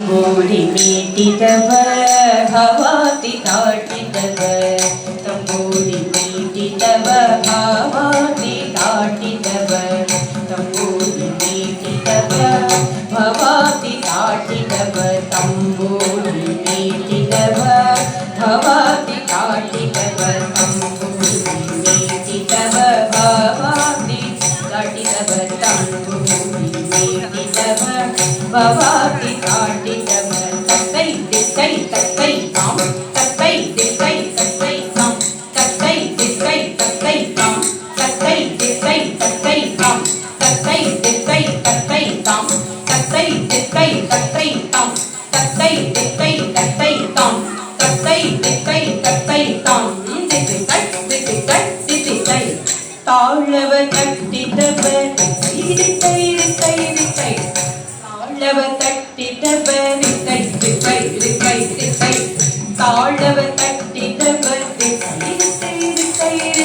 ಗೋರಿ ಮೀಟಿದವ ಹವಾತಿ ದಾಟಿದವ ತಂಬೂರಿ ಮೀಟಿದವ ಹವಾತಿ ದಾಟಿದವ ತಂಬೂರಿ ಮೀಟಿದವ ಭವಾತಿ ದಾಟಿದವ ತಂಬೂರಿ ಮೀಟಿದವ ಭವಾತಿ ದಾಟಿದವ ತಂಬೂರಿ ಮೀಟಿದವ ಭವಾತಿ ದಾಟಿದವ ತಂಬೂರಿ ಮೀಟಿದವ ಭವಾತಿ திசை தத்தை தாம். தத்தை திசை தத்தை தாம். தத்தை திசை தத்தை தாம். தத்தை திசை தத்தை தாம். தத்தை திசை தத்தை தாம். தத்தை திசை தத்தை தாம். திசை திசை திசை. தாழவ தட்டிதவ திசை திசை திசை தாழவ தட்டிதவ திசை திசை திசை திசை.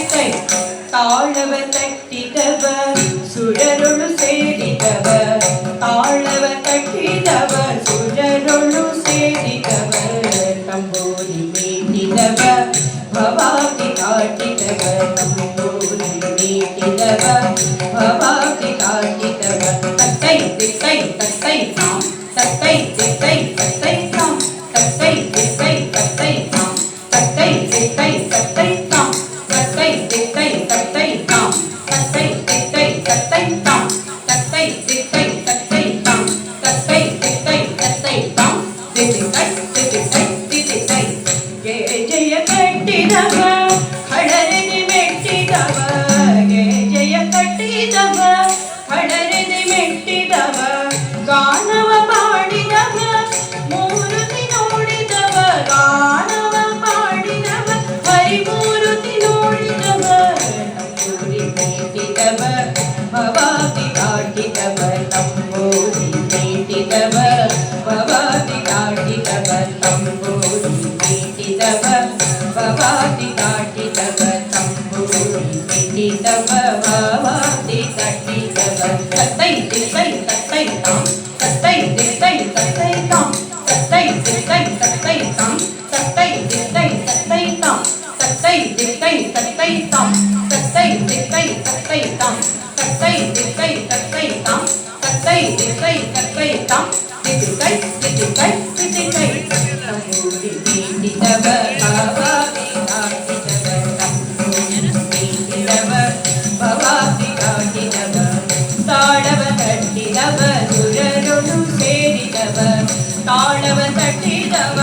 கணக்கை தாழவர் தட்டிடவர் சுழருளு சேரிடவர் தாழவர் தட்டிடவர் சுழருளு சேரிடவர் தம்போரி மேட்டிடவர் பவாதி காட்டிடவர் జయ జయ కట్టినగా சத்தை திசை சத்தை தாம் சத்தை திசை சத்தை தாம் சத்தை திசை சத்தை தாம் சத்தை திசை சத்தை தாம் சத்தை திசை சத்தை தாம் சத்தை திசை சத்தை தாம் சத்தை திசை சத்தை தாம் சத்தை திசை சத்தை தாம் திசை திசை ಕಟ್ಟಿದವ ಸುರರೊಳು ಸೇರಿದವ ತಾಳವ ತಟ್ಟಿದವ